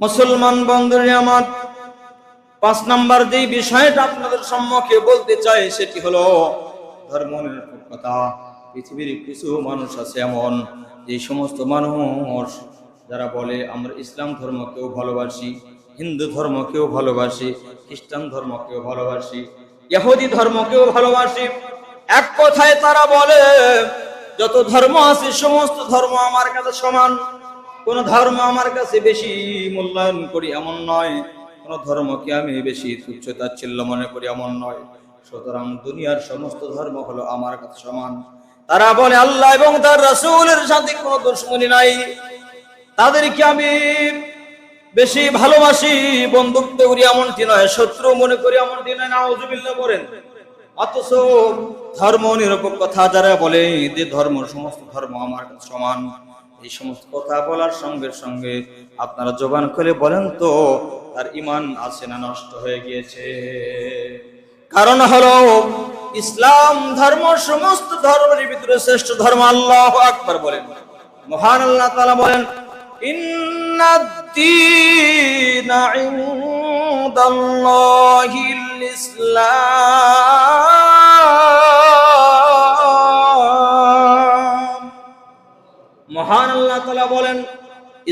মুসলমান বন্ধুরে আমার পাঁচ নাম্বার যে বিষয়টা আপনাদের সম্মুখে বলতে চাই সেটি হলো ধর্ম নিরপেক্ষতা। পৃথিবীর কিছু মানুষ আছে এমন, যে সমস্ত মানুষ যারা বলে, আমরা ইসলাম ধর্মকেও ভালোবাসি, হিন্দু ধর্মকেও ভালোবাসি, খ্রিস্টান ধর্মকেও ভালোবাসি, ইহুদি ধর্মকেও ভালোবাসি। এক কথায় তারা বলে, যত ধর্ম আছে, সমস্ত ধর্ম আমার কাছে সমান। কোন ধর্ম আমার কাছে বেশি মূল্যায়ন করি এমন নয়। কোন ধর্মকে আমি বেশি তুচ্ছ তাচ্ছিল্য মনে করি এমন নয়। সুতরাং দুনিয়ার সমস্ত ধর্ম হলো আমার কাছে সমান। তারা বলে, আল্লাহ এবং তার রাসূলের সাথে কোনো দুশ্মনী নাই। তাদেরকে আমি বেশি ভালোবাসি, বন্ধুত্ব করি এমনটি নয়, শত্রু মনে করি এমনটি নয়। নাউজুবিল্লাহ করেন অথচ ধর্ম নিরপেক্ষ কথা যারা বলে যে ধর্ম, সমস্ত ধর্ম আমার কাছে সমান। এই সমস্ত কথা বলার সঙ্গে সঙ্গে আপনারা জবান খুলে বলেন তো, তার ইমান আছে না নষ্ট হয়ে গিয়েছে? কারণ হলো, ইসলাম ধর্ম, সমস্ত ধর্মের ভিতরে শ্রেষ্ঠ ধর্ম আল্লাহ আকবার বলেন। মহান আল্লাহ তাআলা বলেন, ইন্নাদ-দীন ইসলাম। মহান আল্লাহ তালা বলেন,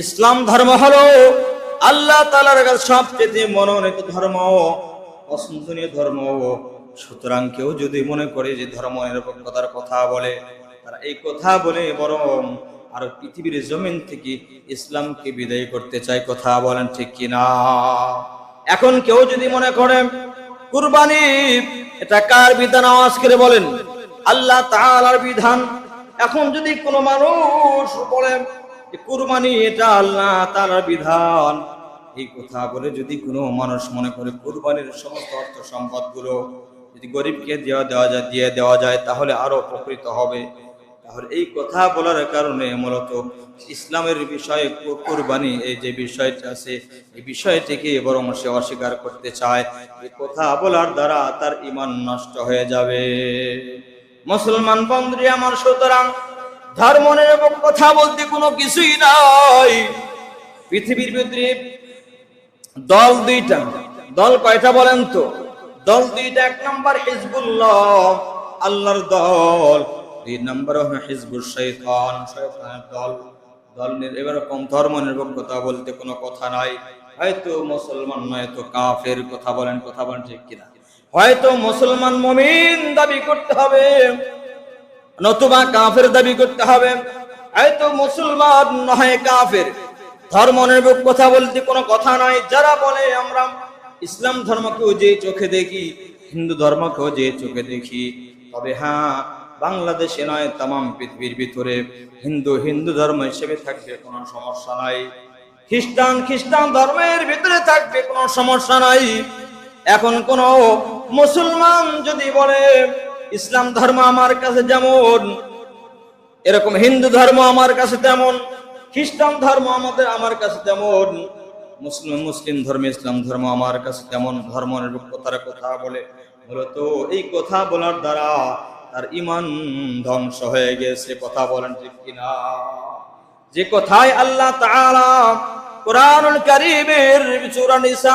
ইসলাম ধর্ম হলো আল্লাহ তালার কাছে সবচেয়ে মনোনীত ধর্ম পছন্দনীয় ধর্ম। সুতরাং কেউ যদি মনে করে যে ধর্ম নিরপেক্ষতার কথা বলে, তারা এই কথা বলে বরং আর পৃথিবীর জমিন থেকে ইসলামকে বিদায় করতে চায়, কথা বলেন ঠিক কিনা? এখন কেউ যদি মনে করে, কুরবানি, এটা কার বিধান? আওয়াজ করে বলেন, আল্লাহ তাআলার বিধান এখন যদি কোনো মানুষ বলে কুরবানি এটা আল্লাহ তাআলার বিধান, এই কথা বলে যদি কোনো মানুষ মনে করে কুরবানির সমস্ত অর্থ সম্পদগুলো যদি গরিবকে দেওয়া দেওয়া যায়, দিয়ে দেওয়া যায়, তাহলে আরও উপকৃত হবে। তাহলে এই কথা বলার কারণে মূলত ইসলামের বিষয়ে কুরবানি এই যে বিষয়টা আছে, এই বিষয়টিকে বরং সে অস্বীকার করতে চায়। এই কথা বলার দ্বারা তার ইমান নষ্ট হয়ে যাবে। মুসলমান বন্ধুরি আমার, সুতরাং ধর্ম নিরপেক্ষ কথা বলতে কোনো কিছুই নাই। পৃথিবীর ভিতরে দল দুইটা। দল কয়টা বলেন তো? দল দুইটা, এক নম্বর হিজবুল্লাহ, আল্লাহর দল। দুই নম্বর হিজবুল শৈতান শয়তানের দল। দল এরকম ধর্ম নিরপেক্ষতা বলতে কোনো কথা নাই। হয়তো মুসলমান নয় তো কাফের। কথা বলেন কথা বলেন ঠিক কিনা? হয়তো মুসলমান মমিন দাবি করতে হবে, নতুবা কাফের দাবি করতে হবে। হয়তো মুসলমান নয় কাফের। ধর্ম নিরপেক্ষ কথা বলতে কোনো কথা নয়। যারা বলে, আমরা ইসলাম ধর্মকেও যে চোখে দেখি, হিন্দু ধর্মকেও যে চোখে দেখি। তবে হ্যাঁ বাংলাদেশে নয় তাম পৃথিবীর ভিতরে হিন্দু হিন্দু ধর্ম হিসেবে থাকবে, কোনো সমস্যা নাই। খ্রিস্টান খ্রিস্টান ধর্মের ভিতরে থাকবে, কোনো সমস্যা নাই। এখন কোন মুসলমান যদি বলে, ইসলাম ধর্ম আমার কাছে যেমন, এরকম হিন্দু ধর্ম আমার কাছে তেমন, খ্রিস্টান ধর্ম আমাদের আমার কাছে তেমন, মুসলিম মুসলিম ধর্ম ইসলাম ধর্ম আমার কাছে তেমন, ধর্ম নিরপেক্ষতার কথা বলে, মূলত এই কথা বলার দ্বারা তার ইমান ধ্বংস হয়ে গেছে, কথা বলেন ঠিক কিনা? যে কথায় আল্লাহ তাআলা কোরআনুল কারীমের সূরা নিসা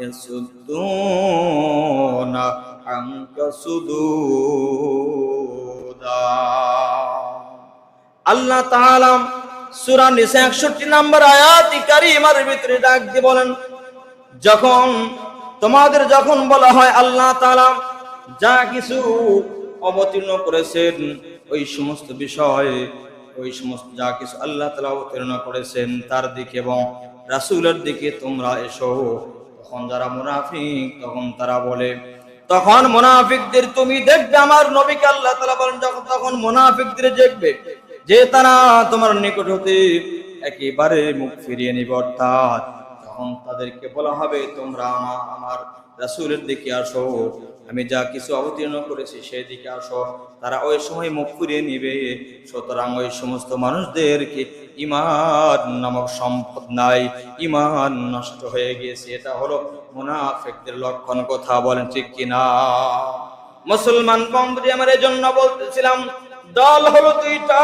يَصُدُّونَ عَنكَ صُدُودًا আল্লাহ তাআলা সূরা নিসা 61 নম্বর আয়াত কারীমার ভিতরে ডাক দিয়ে বলেন যখন তোমাদের যখন বলা হয় আল্লাহ তাআলা যা কিছু অবতীর্ণ করেছেন ওই সমস্ত বিষয়ে ওই সমস্ত যা কিছু আল্লাহ তাআলা অবতীর্ণ করেছেন তার দিকে এবং রাসূলের দিকে তোমরা এসো তখন যারা মুনাফিক, তখন তারা বলে, তখন মুনাফিকদের তুমি দেখবে আমার নবীকে আল্লাহ তাআলা বলেন, যখন তখন মুনাফিকদের দেখবে যে তারা তোমার নিকট হতে একেবারে মুখ ফিরিয়ে নিবে, অর্থাৎ তখন তাদেরকে বলা হবে, তোমরা আমা- আমার রাসূলের দিকে আসো, আমি যা কিছু অবতীর্ণ করেছি সেই দিকে আসো। তারা ওই সময় মুখ ফিরিয়ে নিবে, সুতরাং ওই সমস্ত মানুষদেরকে ইমান নামক সম্পদ নাই। ইমান নষ্ট হয়ে গিয়েছে। এটা হলো মুনাফিকদের লক্ষণ কথা, বলেন ঠিক কিনা? মুসলমান বন্ধুরি আমার জন্য বলতেছিলাম, দল হলো দুইটা।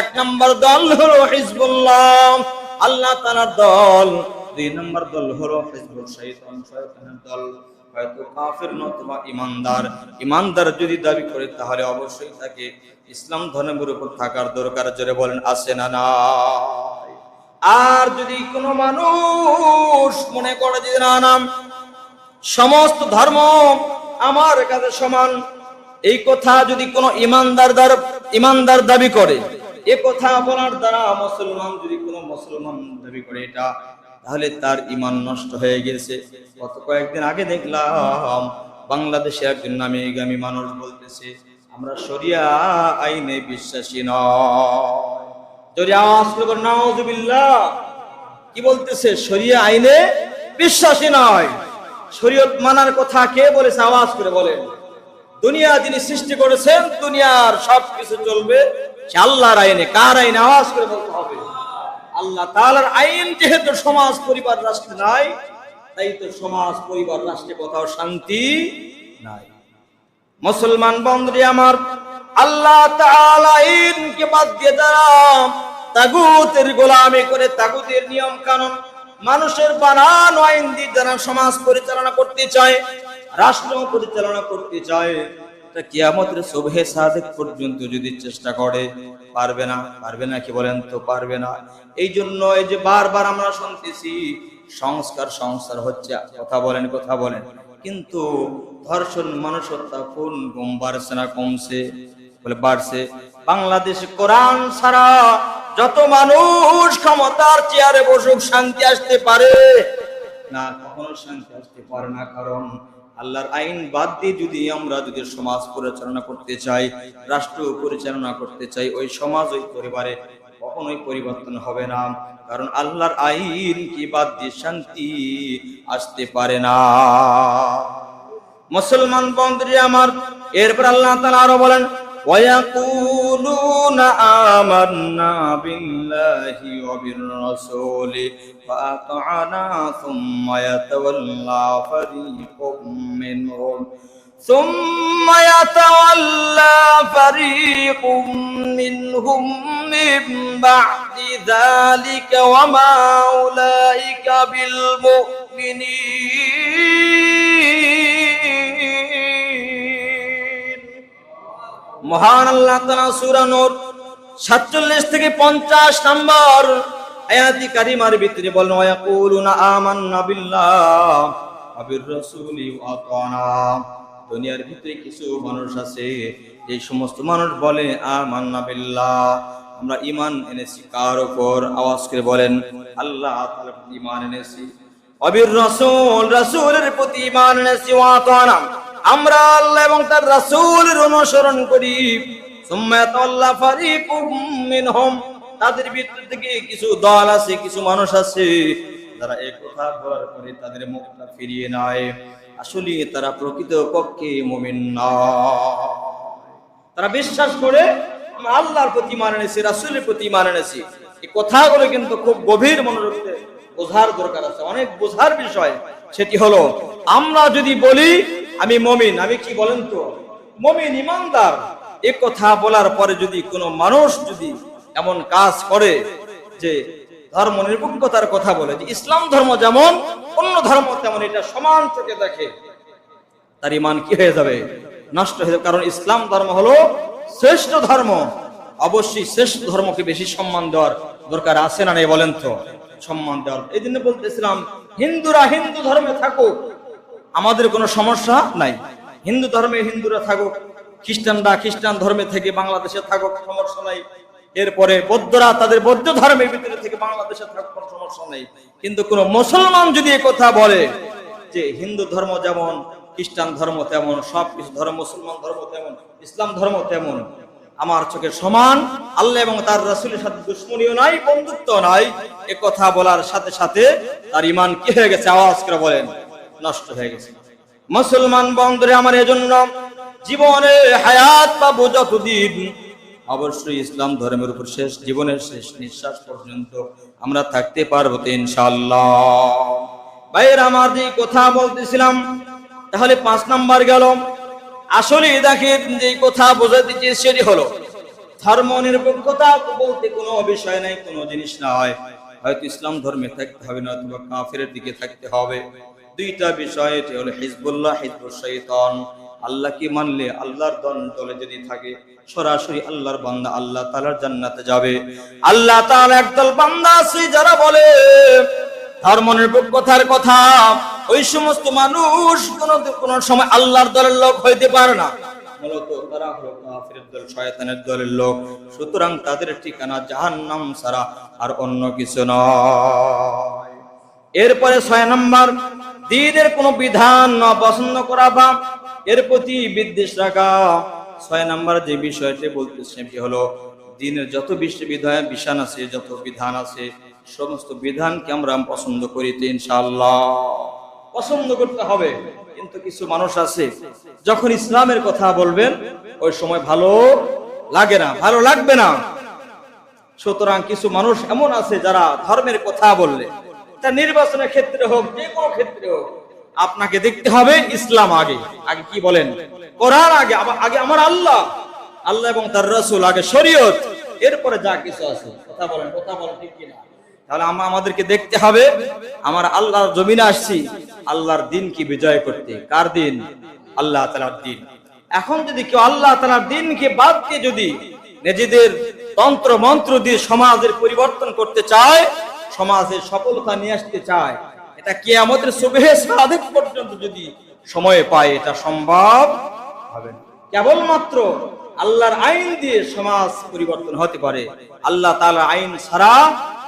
এক নম্বর দল হলো হিজবুল্লাহ, আল্লাহ তাআলার দল। দুই নম্বর দল হলো হিজবুল শয়তানের দল। হয়তো কাফের নতুবা ইমানদার। ইমানদার যদি দাবি করে, তাহলে অবশ্যই তাকে ইসলাম ধর্মের উপর থাকার দরকার। জোরে বলেন, আছে না নাই? আর যদি কোনো মানুষ মনে করে যে, না নাম সমস্ত ধর্ম আমার কাছে সমান, এই কথা যদি কোনো ইমানদার ইমানদার দাবি করে, এ কথা বলার দ্বারা মুসলমান যদি কোনো মুসলমান দাবি করে, এটা তাহলে তার ইমান নষ্ট হয়ে গেছে গত কয়েকদিন আগে দেখলাম বাংলাদেশে একজন নামে গামী মানুষ বলতেছে, আমরা শরিয়া আইনে বিশ্বাসী নয়। কি বলতেছে? শরিয়া আইনে বিশ্বাসী নয়। শরীয়ত মানার কথা কে বলেছে? আওয়াজ করে বলেন। দুনিয়া যিনি সৃষ্টি করেছেন, দুনিয়ার সবকিছু চলবে আল্লাহর আইনে। কার আইনে? আওয়াজ করে বলতে হবে। আল্লাহ তাআলার আইন যেহেতু সমাজ, পরিবার, রাষ্ট্রে নাই, তাই তো সমাজ, পরিবার, রাষ্ট্রে কোথাও শান্তি নাই। মুসলমান বন্ধুরি আমার, আল্লাহ আইনকে বাদ দিয়ে যারা তাগুতের গোলামি করে, তাগুতের নিয়ম কানুন মানুষের বানানো আইন দিয়ে যারা সমাজ পরিচালনা করতে চায়, রাষ্ট্র পরিচালনা করতে চায় তা কিয়ামতের শুভে সাদেক পর্যন্ত যদি চেষ্টা করে, পারবে না পারবে না কি বলেন তো? পারবে না। এই জন্য এই যে বারবার আমরা শুনতেছি, সংস্কার সংস্কার হচ্ছে, কথা বলেন কথা বলেন। কিন্তু ধর্ষণ মানুষ হত্যা খুন, গুম, বাড়ছে না, কমছে, বলে বাড়ছে। বাংলাদেশ কোরআন ছাড়া যত মানুষ ক্ষমতার চেয়ারে বসুক, শান্তি আসতে পারে। না, কখনো শান্তি আসতে পারে না, কারণ আল্লাহর আইন বাদ দিয়ে যদি আমরা যদি সমাজ পরিচালনা করতে চাই, রাষ্ট্র পরিচালনা করতে চাই, ওই সমাজ ওই পরিবারে কখনোই পরিবর্তন হবে না। কারণ আল্লাহর আইন কি বাদ দিয়ে শান্তি আসতে পারে না। মুসলমান বন্ধুরা আমার, এরপর আল্লাহ তাআলা আরও বলেন ويقولون آمنا بالله وبالرسول فأطعنا ثم يتولى فريق منهم. ثم يتولى فريق منهم من بعد ذلك وما أولئك بالمؤمنين. মহান আল্লাহ তাআলা সূরা নূর 47 থেকে 50 নম্বর আয়াতি কারিমার ভিতরে বলেন ওয়াকুলুনা আমান্না বিল্লাহ ওয়া বির রাসূলি ওয়া আতানা। দুনিয়ার ভিতরে কিছু মানুষ আছে, এই সমস্ত মানুষ বলে, আমান্না বিল্লাহ। আমরা ঈমান এনেছি কার উপর? আওয়াজ করে বলেন, আল্লাহ তাআলার প্রতি ঈমান এনেছি। অবির রাসূল রাসূলের প্রতি ঈমান এনেছি। ওয়া আতানা। আমরা আল্লাহ এবং তার রাসূলের অনুসরণ করি। তাদের ভিতর থেকে কিছু দল আছে, কিছু মানুষ আছে, যারা এই কথা বলার পরে তাদের মুখটা ফিরিয়ে নেয়। আসলে তারা প্রকৃত পক্ষে মুমিন তারা বিশ্বাস করে আল্লাহর প্রতি মান এনেছি, রাসূলের প্রতি মান এনেছি। এই কথাগুলো কিন্তু খুব গভীর মনোরূপে বোঝার দরকার আছে। অনেক বোঝার বিষয়, সেটি হলো, আমরা যদি বলি আমি মমিন, আমি কি বলেন তো? মমিন ইমানদার। এ কথা বলার পরে যদি কোনো মানুষ যদি এমন কাজ করে যে ধর্ম নিরপেক্ষতার কথা বলে, যে ইসলাম ধর্ম যেমন, অন্য ধর্ম তেমন, এটা সমান চোখে দেখে, তার ইমান কি হয়ে যাবে? নষ্ট হয়ে যাবে। কারণ ইসলাম ধর্ম হলো শ্রেষ্ঠ ধর্ম। অবশ্যই শ্রেষ্ঠ ধর্মকে বেশি সম্মান দেওয়ার দরকার আছে না নেই বলেন তো? সম্মান দেওয়ার। এই জন্য বলতেছিলাম, হিন্দুরা হিন্দু ধর্মে থাকুক আমাদের কোনো সমস্যা নাই। হিন্দু ধর্মে হিন্দুরা থাকুক, খ্রিস্টানরা খ্রিস্টান ধর্মে থেকে বাংলাদেশে থাকুক, সমস্যা নাই। এরপরে বৌদ্ধরা তাদের বৌদ্ধ ধর্মের ভিতরে থেকে বাংলাদেশে থাকুক, কোনো সমস্যা নেই। কিন্তু কোন মুসলমান যদি কথা বলে যে হিন্দু ধর্ম যেমন, খ্রিস্টান ধর্ম তেমন, সব কিছু ধর্ম, মুসলমান ধর্ম তেমন, ইসলাম ধর্ম তেমন, আমার চোখে সমান, আল্লাহ এবং তার রাসূলের সাথে দুশ্মনীয় নাই বন্ধুত্ব নাই, এ কথা বলার সাথে সাথে তার ইমান কি হয়ে গেছে? আওয়াজ করে বলেন। নষ্ট হয়ে গেছে। মুসলমান বন্ধুরে, আমার এজন্য জীবনে হায়াত পাবো যতদিন। অবশ্যই ইসলাম ধর্মের উপর শেষ, জীবনের শেষ নিঃশ্বাস পর্যন্ত আমরা থাকতে পারব তো ইনশাআল্লাহ। ভাইয়ের, আমার যে কথা বলতেছিলাম, তাহলে পাঁচ নাম্বার গেল। আসলে দেখেন যে কথা বোঝাতে চেয়েছি সেটি হলো, ধর্ম নিরপেক্ষতা বলতে কোনো বিষয় নাই, কোনো জিনিস না হয় হয়তো ইসলাম ধর্মে থাকতে হবে না, অথবা কাফের দিকে থাকতে হবে। দুইটা বিষয়, এটি হলো হিজবুল্লাহ হিজবুল শৈতন আল্লাহ কি মানলে? আল্লাহর দল দলে যদি থাকে, সরাসরি আল্লাহর বান্দা আল্লাহ তালার জান্নাতে যাবে। আল্লাহ তাআলা একদল বান্দা আছে, যারা বলে ধর্ম নিরপেক্ষতার কথা, ওই সমস্ত মানুষ কোন কোন সময় আল্লাহর দলের লোক হইতে পারে না। মূলত তারা হলো কাফিরের দল, শয়তানের দলের লোক। সুতরাং তাদের ঠিকানা জাহান্নাম ছাড়া আর অন্য কিছু নয়। এরপরে ছয় নম্বর দিনের কোনো বিধান না পছন্দ করা বা এর প্রতি বিদ্বেষ রাখা। ছয় নম্বর যে বিষয়টি বলতেছে সেটি হলো, দিনের যত বিধান বিধান আছে, যত বিধান আছে, সমস্ত বিধানকে আমরা পছন্দ করি তো ইনশাআল্লাহ। পছন্দ করতে হবে, কিন্তু কিছু মানুষ আছে, যখন ইসলামের কথা বলবেন, ওই সময় ভালো লাগে না, ভালো লাগবে না। সুতরাং কিছু মানুষ এমন আছে যারা ধর্মের কথা বললে তা নির্বাচনের ক্ষেত্রে হোক, যে কোনো ক্ষেত্রে হোক, আপনাকে দেখতে হবে ইসলাম আগে। আগে কি বলেন? কোরআন আগে আগে আমার আল্লাহ। আল্লাহ এবং তার রসুল, আগে শরীয়ত। এরপরে যা কিছু আছে, কথা বলেন কথা বলেন, ঠিক কিনা? তাহলে আমরা আমাদেরকে দেখতে হবে, আমার আল্লাহর জমিনে আসছি, আল্লাহর দিন কি বিজয় করতে? কার দিন? আল্লাহ তালার দিন। এখন যদি কেউ আল্লাহ তালার দিনকে বাদ দিয়ে যদি নিজেদের তন্ত্র মন্ত্র দিয়ে সমাজের পরিবর্তন করতে চায় সমাজের সফলতা নিয়ে আসতে চায়, এটা কি আমাদের সুবেহে পর্যন্ত যদি সময় পায়, এটা সম্ভব হবে কেবলমাত্র আল্লাহর আইন দিয়ে সমাজ পরিবর্তন হতে পারে। আল্লাহ তালা আইন ছাড়া,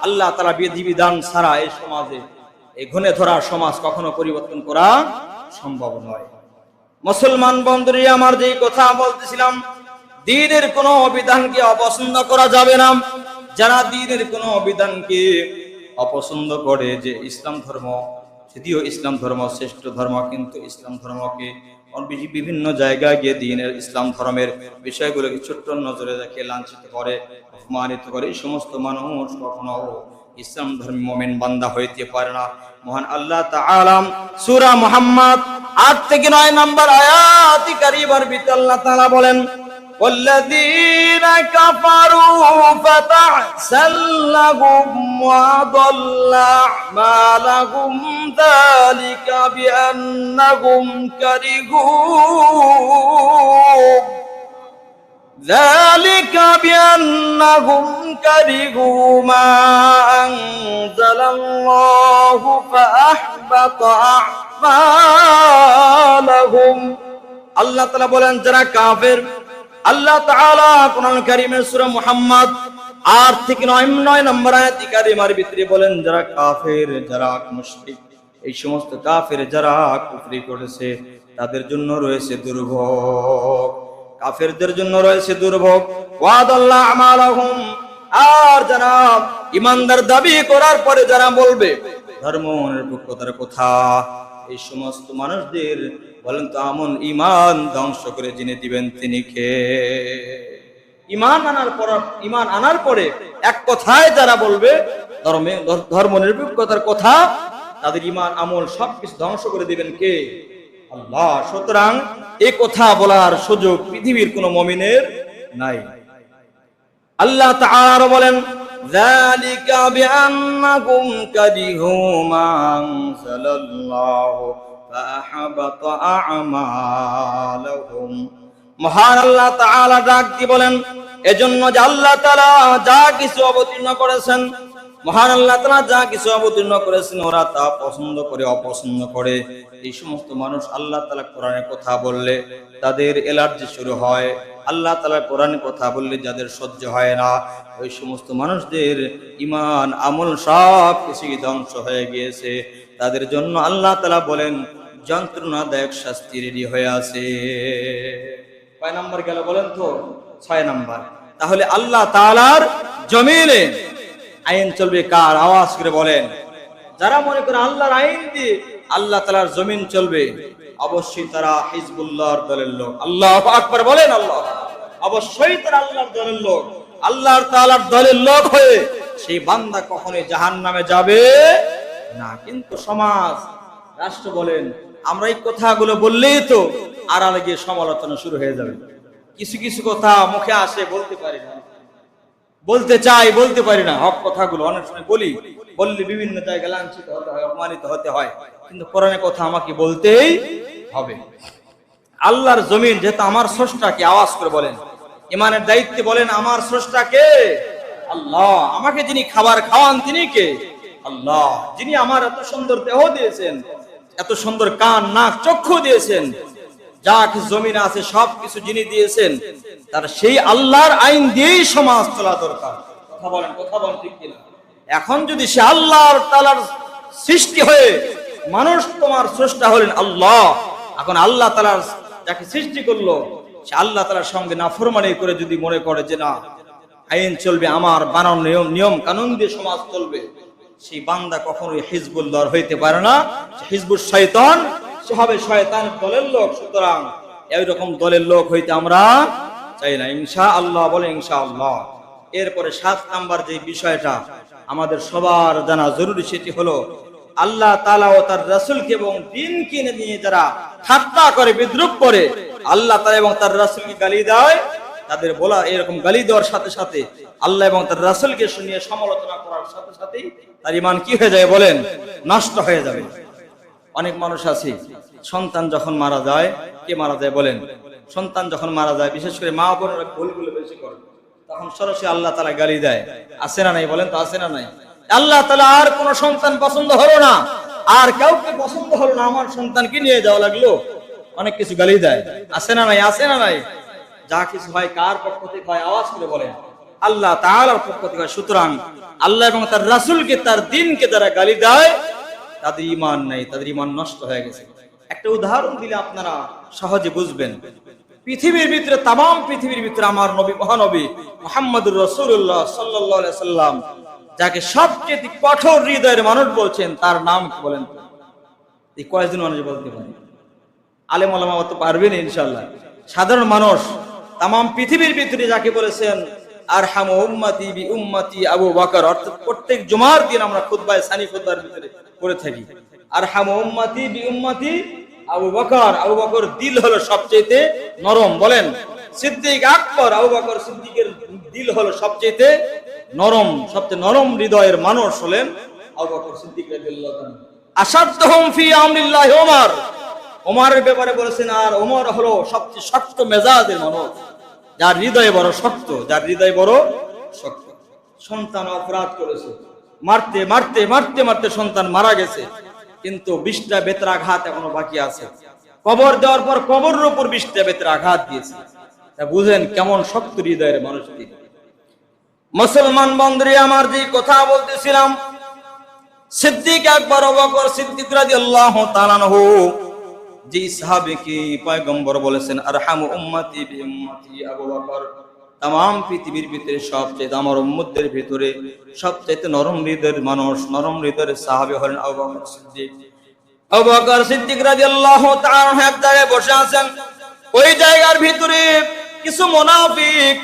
আল্লাহ তাআলা বিধিবিধান ছাড়া এই সমাজে এই ঘনে ধরা সমাজ কখনো পরিবর্তন করা সম্ভব নয়। মুসলমান বন্ধুরি, আমার যে কথা বলতেছিলাম, দিনের কোনো অবিধানকে অপছন্দ করা যাবে না। যারা দিনের কোনো অবিধানকে অপছন্দ করে যে ইসলাম ধর্ম, যদিও ইসলাম ধর্ম শ্রেষ্ঠ ধর্ম, কিন্তু ইসলাম ধর্মকে বিভিন্ন জায়গায় গিয়ে দিনের ইসলাম ধর্মের বিষয়গুলোকে ছোট্ট নজরে দেখে লাঞ্ছিত করে, অপমানিত করে, এই সমস্ত মানুষ কখনো ইসলাম ধর্মী মোমেন বান্দা হইতে পারে না। মহান আল্লাহ তাআলা সূরা মুহাম্মদ 8 থেকে 9 নম্বর আয়াতি কারিমার ভিতরে আল্লাহ বলেন والذين كفروا فتعسا لهم وضل أعمالهم ذلك بأنهم كرهوا ذلك بأنهم كرهوا ما أنزل الله فأحبط أعمالهم আল্লাহ তাআলা বলেন যারা কাফের আল্লাহ তাআলা কোরআন কারীমের সূরা মুহাম্মদ আট থেকে নয় নয় নম্বর আয়াত কারিমার ভিতরে বলেন, যারা কাফের, যারা মুশরিক, এই সমস্ত কাফের যারা কুফরি করেছে, তাদের জন্য রয়েছে দুর্ভোগ। কাফেরদের জন্য রয়েছে দুর্ভোগ। ওয়াদাল্লাহ আমালাহুম। আর যারা ইমানদার দাবি করার পরে যারা বলবে, ধর্ম নিরপেক্ষতার কথা। এই সমস্ত মানুষদের বলেন তো আমন ইমান ধ্বংস করে যিনি দিবেন তিনি কে ইমান আনার পর ইমান আনার পরে এক কথায় যারা বলবে ধর্মে ধর্ম নিরপেক্ষতার কথা তাদের ইমান আমল সবকিছু ধ্বংস করে দিবেন কে আল্লাহ সুতরাং এ কথা বলার সুযোগ পৃথিবীর কোন মমিনের নাই আল্লাহ তাআলা বলেন ذلك بأنكم كرهوا ما أنزل الله হাবাত আমালহুম মহান আল্লাহ তাআলা ডাক বলেন, এজন্য যে আল্লাহ তাআলা যা কিছু অবতীর্ণ করেছেন, মহান আল্লাহ তালা যা কিছু অবতীর্ণ করেছেন, ওরা তা পছন্দ করে, অপছন্দ করে। এই সমস্ত মানুষ আল্লাহ তালা কোরআনে কথা বললে তাদের এলার্জি শুরু হয়। আল্লাহ তালা কোরআনে কথা বললে যাদের সহ্য হয় না। ওই সমস্ত মানুষদের ইমান আমল সব কিছুই ধ্বংস হয়ে গিয়েছে। তাদের জন্য আল্লাহ তালা বলেন যন্ত্রণাদায়ক শাস্তি রেডি হয়ে আছে। কয় নাম্বার গেল বলেন তো? ছয় নাম্বার। তাহলে আল্লাহ তালার জমিনে আইন চলবে কার? আওয়াজ করে বলেন। যারা মনে করে আল্লাহর আইন দিয়ে আল্লাহ তালার জমিন চলবে, অবশ্যই তারা হিজবুল্লাহর দলের লোক। আল্লাহ আকবার বলেন আল্লাহ অবশ্যই তারা আল্লাহর দলের লোক। আল্লাহর তালার দলের লোক হয়ে সেই বান্দা কখনোই জাহান নামে যাবে না। কিন্তু সমাজ, রাষ্ট্র বলেন আমরা এই কথাগুলো বললেই তো আড়ালে গিয়ে সমালোচনা শুরু হয়ে যাবে। কিছু কিছু কথা মুখে আসে, বলতে পারি না। বলতে চাই, বলতে পারি না। হক কথাগুলো অনেক সময় বলি, বললে বিভিন্ন জায়গায় লাঞ্ছিত হতে হয়, অপমানিত হতে হয়। কিন্তু কোরআনের কথা আমাকে বলতেই হবে। আল্লাহর জমিন যেহেতু আমার স্রষ্টাকে আওয়াজ করে বলেন, ইমানের দায়িত্বে বলেন, আমার স্রষ্টাকে? আল্লাহ। আমাকে যিনি খাবার খাওয়ান, তিনি কে? আল্লাহ। যিনি আমার এত সুন্দর দেহ দিয়েছেন এত সুন্দর কান, নাক, চক্ষু দিয়েছেন। যা কিছু জমিন আছে সব কিছু যিনি দিয়েছেন, তার সেই আল্লাহর আইন দিয়েই সমাজ চলা দরকার। কথা বলেন কথা বলেন ঠিক কিনা? এখন যদি সে আল্লাহর তালার সৃষ্টি হয়ে মানুষ তোমার স্রষ্টা হলেন আল্লাহ, এখন আল্লাহ তালার যাকে সৃষ্টি করল, সে আল্লাহ তালার সঙ্গে নাফরমানি করে যদি মনে করে যে না, আইন চলবে, আমার বানানো নিয়ম নিয়ম কানুন দিয়ে সমাজ চলবে সেই বান্দা কখনোই হিজবুল্লাহর হইতে পারে না হিজবুল শয়তান, সে হবে শয়তান দলের লোক। সুতরাং এইরকম দলের লোক হইতে আমরা চাই না। ইনশা আল্লাহ বলে ইনশা আল্লাহ এরপরে সাত নাম্বার যে বিষয়টা আমাদের সবার জানা জরুরি সেটি হলো, আল্লাহ তালা ও তার রাসুলকে এবং দিনকে নিয়ে যারা ঠাট্টা করে, বিদ্রুপ করে, আল্লাহ তালা এবং তার রাসুলকে গালি দেয়, তাদের বলা এরকম গালি দেওয়ার সাথে সাথে আল্লাহ এবং তার রাসুলকে শুনিয়ে সমালোচনা করার সাথে সাথেই তার ইমান কি হয়ে যায় বলেন? নষ্ট হয়ে যাবে। অনেক মানুষ আছে, সন্তান যখন মারা যায়, কে মারা যায় বলেন? সন্তান যখন মারা যায়, বিশেষ করে মা বোনেরা ভুলগুলো বেশি করে, তখন সরাসরি আল্লাহ তালা গালি দেয়। আছে না নাই বলেন তো, আছে না নাই? আল্লাহ তালা আর কোন সন্তান পছন্দ হলো না। আর কাউকে পছন্দ হলো না, আমার সন্তানকে নিয়ে যাওয়া লাগল। অনেক কিছু গালি দেয়। আছে না নাই? আছে না নাই? যা কিছু হয়, কার পক্ষ থেকে হয়, আওয়াজ করে বলেন। আল্লাহ তাআলার পক্ষ থেকে, সুতরাং আল্লাহ এবং তার রাসূলকে, তার দিনকে যারা গালি দেয়, তাদের ইমান নাই, তাদের ইমান নষ্ট হয়ে গেছে। একটা উদাহরণ দিলে আপনারা সহজে বুঝবেন। পৃথিবীর ভিতরে তাম পৃথিবীর ভিতরে আমার নবী, মহানবী মোহাম্মদুর রসুল্লাহ সাল্লাহ সাল্লাম, যাকে সবচেয়ে কঠোর হৃদয়ের মানুষ বলছেন, তার নাম কি বলেন এই কয়েকজন মানুষ বলতে পারে। আলেম আলামা তো পারবেন ইনশাল্লাহ সাধারণ মানুষ তাম পৃথিবীর ভিতরে যাকে বলেছেন আর হাম উম্মাতি বি উম্মাতি আবু বকর। অর্থাৎ প্রত্যেক জুমার দিন আমরা খুতবায় সানি খুতবার ভিতরে করে থাকি। আর হাম উম্মাতি বি উম্মাতি আবু বকর। আবু বকর দিল হলো সবচেয়ে নরম, বলেন। সিদ্দিক আকবর, আবু বকর সিদ্দিকের দিল হলো সবচেয়ে নরম সবচেয়ে নরম হৃদয়ের মানুষ হলেন আবু বকর সিদ্দিক ফি আমরিল্লাহ ওমর ওমরের ব্যাপারে বলেছেন, আর ওমর হলো সবচেয়ে শক্ত মেজাজের মানুষ। যার হৃদয় বড় শক্ত, যার হৃদয় বড় শক্ত। সন্তান অপরাধ করেছে। মারতে মারতে মারতে মারতে সন্তান মারা গেছে। কিন্তু বিশটা বেতরা আঘাত এখনও বাকি আছে। কবর দেওয়ার পর কবরের উপর বেতরা আঘাত দিয়েছে। তা বুঝেন কেমন শক্ত হৃদয়ের মানুষ তিনি মুসলমান বন্ধুরে, আমার যে কথা বলতেছিলাম, সিদ্দিক একবার অবকর সিদ্দিক রাদিয়াল্লাহু তাআলা আনহু যে সাহাবীকে পয়গম্বর বলেছেন, আরহামু উম্মতি বি উম্মতি আবু বকর। তাম পৃথিবীর ভিতরে সবচেয়ে আমার উম্মতদের ভিতরে সবচেয়ে নরম হৃদয়ের মানুষ, নরম হৃদয়ের সাহাবী হলেন আবু বকর সিদ্দিক। আবু বকর সিদ্দিক রাদিয়াল্লাহু তাআলা এক জায়গায় বসে আছেন। ওই জায়গার ভিতরে কিছু মুনাফিক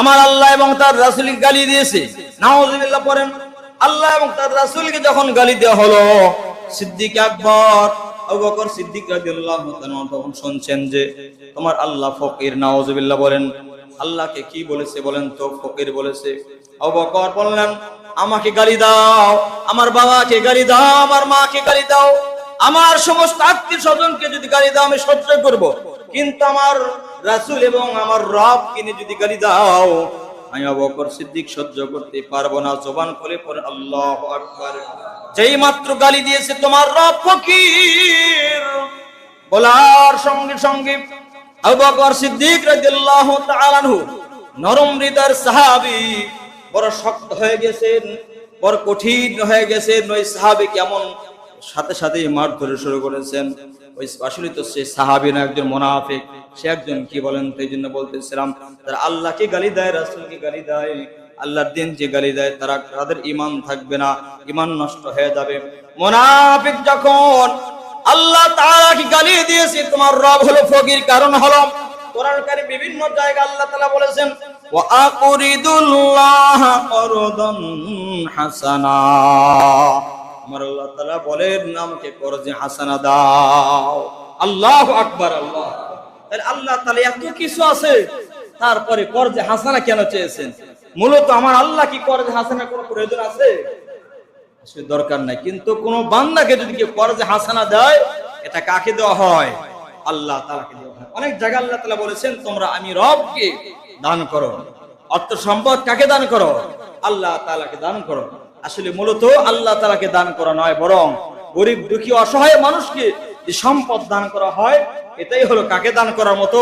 আমার আল্লাহ এবং তার রাসূলকে গালি দিয়েছে। নাউজুবিল্লাহ পড়েন। আল্লাহ এবং তার রাসূলকে যখন গালি দেওয়া হলো, সিদ্দিক আকবর আবু বকর সিদ্দিক রাদিয়াল্লাহু তখন শুনছেন যে তোমার আল্লাহ ফকির, নাউজুবিল্লাহ বলেন। আল্লাহকে কি বলেছে বলেন তো? ফকির বলেছে, আবু বকর বললেন, আমাকে গালি দাও, আমার বাবাকে গালি দাও, আমার মাকে গালি দাও। আমার সমস্ত আত্মীয় স্বজনকে যদি গালি দাও, আমি সহ্য করব। কিন্তু আমার রাসূল এবং আমার রব কিনে যদি গালি দাও আমি আবু বকর সিদ্দিক সহ্য করতে পারব না। জবান খুলে পরে আল্লাহ আকবার। যেই মাত্র গালি দিয়েছে তোমার রব ফকির। বলার সঙ্গে সঙ্গে আবু বকর সিদ্দিক রাদিয়াল্লাহু তাআলা নরম হৃদয়ের সাহাবী, বড় শক্ত হয়ে গেছেন, বড় কঠিন হয়ে গেছেন। ওই সাহাবী কেমন? সাথে সাথে মার ধরে শুরু করেছেন। ওই আসলে তো সে সাহাবী না একজন মোনাফিক। সে একজন কি বলেন? তো জন্য বলতেছিলাম, তারা আল্লাহকে গালি দেয়, রাসূলকে গালি দেয়। আল্লাহর দিন যে গালি দেয়, তারা, তাদের ইমান থাকবে না ইমান নষ্ট হয়ে যাবে। মোনাফিক যখন আল্লাহ তাআলা কি গালি দিয়েছে, তোমার রব হলো ফকির, কারণ হলো কোরআন বিভিন্ন জায়গায় আল্লাহ তাআলা বলেছেন, ওয়া আকুরিদুল্লাহ করদান হাসানা। আমার আল্লাহ তাআলা বলেন, আমাকে করজে হাসানা দাও। আল্লাহ আকবার, আল্লাহ তাহলে আল্লাহ তাআলা এত কিছু আছে, তারপরে করজে হাসানা কেন চেয়েছেন? মূলত আমার আল্লাহ কি করজে হাসানা কোনো প্রয়োজন আছে? আসলে দরকার নাই। কিন্তু কোন বান্দাকে যদি কেউ করজে হাসানা দেয়, এটা কাকে দেওয়া হয়? আল্লাহ তালাকে দেওয়া হয়। অনেক জায়গায় আল্লাহ তালা বলেছেন, তোমরা আমি রবকে দান করো। অর্থ সম্পদ কাকে দান করো? আল্লাহ তালাকে দান করো। আসলে মূলত আল্লাহ তাআলাকে দান করা নয়, বরং গরিব, দুঃখী, অসহায় মানুষকে যে সম্পদ দান করা হয়, এটাই হলো কাকে দান করার মতো?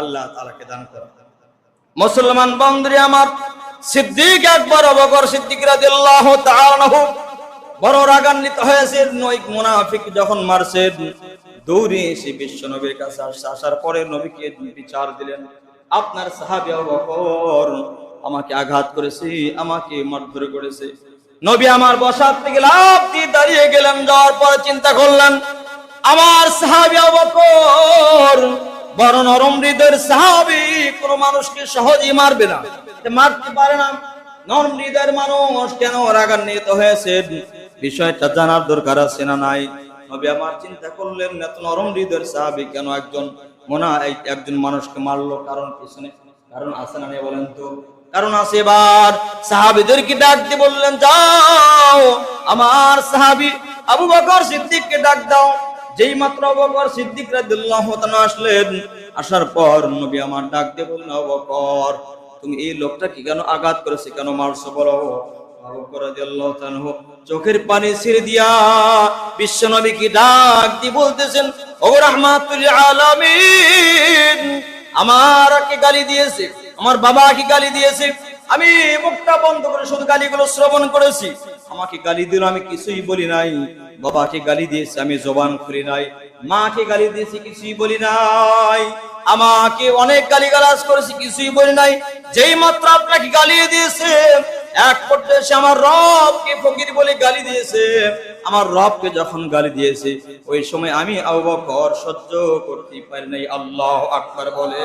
আল্লাহ তাআলাকে দান করা। মুসলমান বন্ধুরে আমার, সিদ্দিক একবার অবকর সিদ্দিক বড় রাগান্বিত হয়েছে নয় মুনাফিক যখন মারছে, দৌড়ে এসে বিশ্ব নবীর কাছে আসার পরে নবীকে বিচার দিলেন। আপনার সাহাবী আবু বকর আমাকে আঘাত করেছে, আমাকে মারধর করেছে। নবী আমার বসার থেকে লাভ দিয়ে দাঁড়িয়ে গেলেন, যাওয়ার পরে চিন্তা করলেন, আমার সাহাবী আবু বকর, বড় নরম হৃদয়ের সাহাবি, কোন মানুষকে সহজেই মারবে না। মারতে পারে না। নরম হৃদয়ের মানুষ কেন রাগান্বিত হয়েছে? বিষয়টা জানার দরকার আছে না নাই? নবী আমার চিন্তা করলেন, এত নরম হৃদয়ের সাহাবি কেন একজন মনে একজন মানুষকে মারলো? কারণ পিছনে, কারণ আছে না বলেন তো? কারণ আছে এবার। সাহাবিদেরকে ডাক দিয়ে বললেন, যাও, আমার সাহাবি আবু বকর সিদ্দিককে ডাক দাও। যেই মাত্র আবু বকর সিদ্দিক রাদিয়াল্লাহু তাআলা আসলেন, আসার পর নবী আমার ডাক দিয়ে বললেন, আবু বকর, তুমি এই লোকটা কি কেন আঘাত করেছে? কেন মারছো বলো? আবু বকর রাদিয়াল্লাহু তাআলা চোখের পানি ছেড়ে দিয়া বিশ্ব নবী কি ডাক দিয়ে বলতেছেন ও রাহমাতুল আলামিন আমারকে গালি দিয়েছে। আমার বাবা কি গালি দিয়েছে। আমি মুখটা বন্ধ করে শুধু গালিগুলো শ্রবণ করেছি। আমাকে গালি দিল, আমি কিছুই বলি নাই। বাবাকে গালি দিয়েছে, আমি জবান খুলি নাই। মাকে গালি দিয়েছি, কিছুই বলি নাই। আমাকে অনেক গালি গালাজ করেছি, কিছুই বলি নাই। যেই মাত্র আপনাকে গালি দিয়েছে, এক পর্যায়ে সে আমার রবকে ফকির বলে গালি দিয়েছে। আমার রবকে যখন গালি দিয়েছে, ওই সময় আমি আবু বকর সহ্য করতে পারি নাই। আল্লাহ আকবার বলে।